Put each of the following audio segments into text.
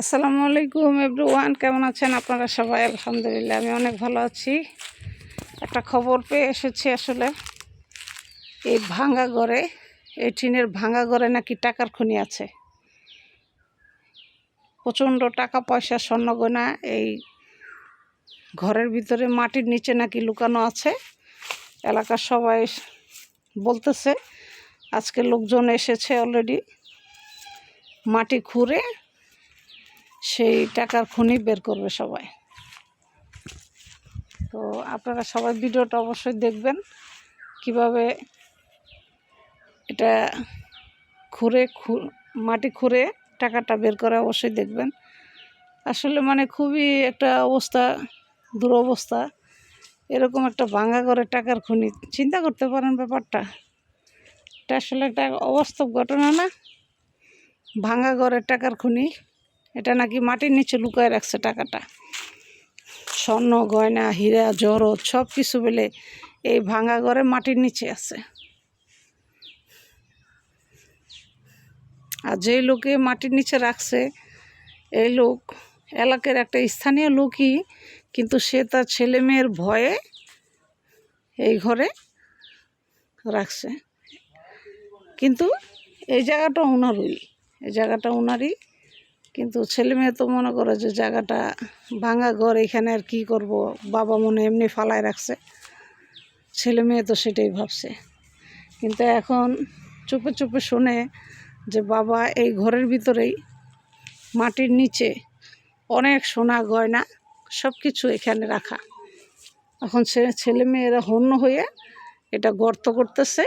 আসসালামু আলাইকুম এভরিওয়ান, কেমন আছেন আপনারা সবাই? আলহামদুলিল্লাহ, আমি অনেক ভালো আছি। একটা খবর পেয়ে এসেছি আসলে। এই ভাঙা ঘরে, এই টিনের ভাঙা ঘরে নাকি টাকার খনি আছে। প্রচণ্ড টাকা পয়সা স্বর্ণ গয়না, এই ঘরের ভিতরে মাটির নিচে নাকি লুকানো আছে। এলাকার সবাই বলতেছে, আজকে লোকজন এসেছে অলরেডি মাটি খুঁড়ে সেই টাকার খুনি বের করবে সবাই। তো আপনারা সবাই ভিডিওটা অবশ্যই দেখবেন, কীভাবে এটা খুঁড়ে মাটি খুঁড়ে টাকাটা বের করে অবশ্যই দেখবেন। আসলে মানে খুবই একটা অবস্থা, দুরবস্থা। এরকম একটা ভাঙা করে টাকার খুনি, চিন্তা করতে পারেন ব্যাপারটা। এটা আসলে একটা অবাস্তব ঘটনা না? ভাঙা ঘরের টাকার খনি এটা নাকি মাটির নিচে লুকায় রাখছে টাকাটা। স্বর্ণ, গয়না, হীরা জহরত সব কিছু বলে এই ভাঙা ঘরে মাটির নিচে আছে। আর যেই লোকে মাটির নিচে রাখছে, এই লোক এলাকার একটা স্থানীয় লোকই, কিন্তু সে তার ছেলে মেয়ের ভয়ে এই ঘরে রাখছে। কিন্তু এই জায়গাটা ওনারই, এই জায়গাটা ওনারই। কিন্তু ছেলে মেয়ে তো মনে করে যে জায়গাটা ভাঙা ঘর, এখানে আর কি করব? বাবা মনে এমনি ফালায় রাখছে। ছেলে মেয়ে তো সেটাই ভাবছে। কিন্তু এখন চুপে চুপে শুনে যে বাবা এই ঘরের ভিতরেই মাটির নিচে অনেক সোনা গয়না সব কিছু এখানে রাখা। এখন ছেলে মেয়েরা হন্য হয়ে এটা গর্ত করতেছে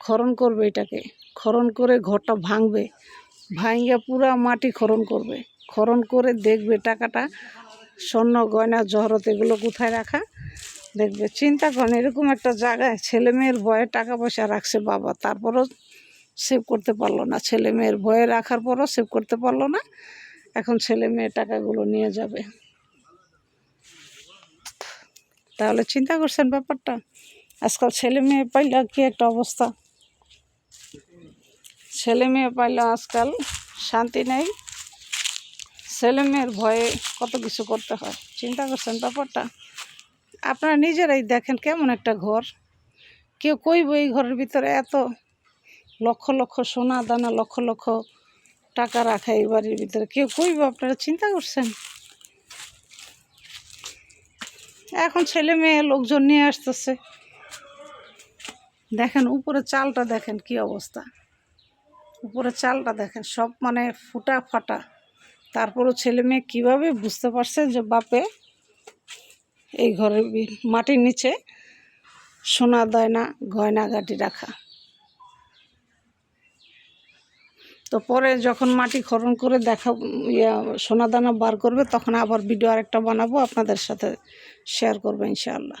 খরণ করবে এটাকে। খরণ করে ঘরটা ভাঙবে। ভাঙ্গা পুরা মাটি খরণ করবে। খরণ করে দেখবে টাকাটা, স্বর্ণ, গয়না, জহরত এগুলো কোথায় রাখা? দেখবে, চিন্তা করেন, এরকম একটা জায়গায় ছেলে মেয়ের ভয়ে টাকা পয়সা রাখছে বাবা, তারপরও সেভ করতে পারল না। ছেলে মেয়ের ভয়ে রাখার পরও সেভ করতে পারল না, এখন ছেলে মেয়ে টাকাগুলো নিয়ে যাবে। তাহলে চিন্তা করছেন ব্যাপারটা? আজকাল ছেলে মেয়ে পাইলে কি একটা অবস্থা? ছেলে মেয়ে পাইলে আজকাল শান্তি নেই। ছেলে মেয়ের ভয়ে কত কিছু করতে হয়। চিন্তা করছেন ব্যাপারটা? আপনারা নিজেরাই দেখেন কেমন একটা ঘর। কেউ কইব এই ঘরের ভিতরে এত লক্ষ লক্ষ সোনা দানা, লক্ষ লক্ষ টাকা রাখা এই বাড়ির ভিতরে। কেউ কইব আপনারা চিন্তা করছেন? এখন ছেলে মেয়ে লোকজন নিয়ে আসতেছে। দেখেন উপরে চালটা দেখেন কি অবস্থা। উপরে চালটা দেখেন, সব মানে ফুটা ফাটা। তারপরও ছেলে মেয়ে কীভাবে বুঝতে পারছে যে বাপে এই ঘরের মাটির নিচে সোনা দয়না গয়নাগাটি রাখা। তো পরে যখন মাটি খনন করে দেখা ইয়া, সোনা দানা বার করবে, তখন আবার ভিডিও আরেকটা বানাবো, আপনাদের সাথে শেয়ার করব ইনশাআল্লাহ।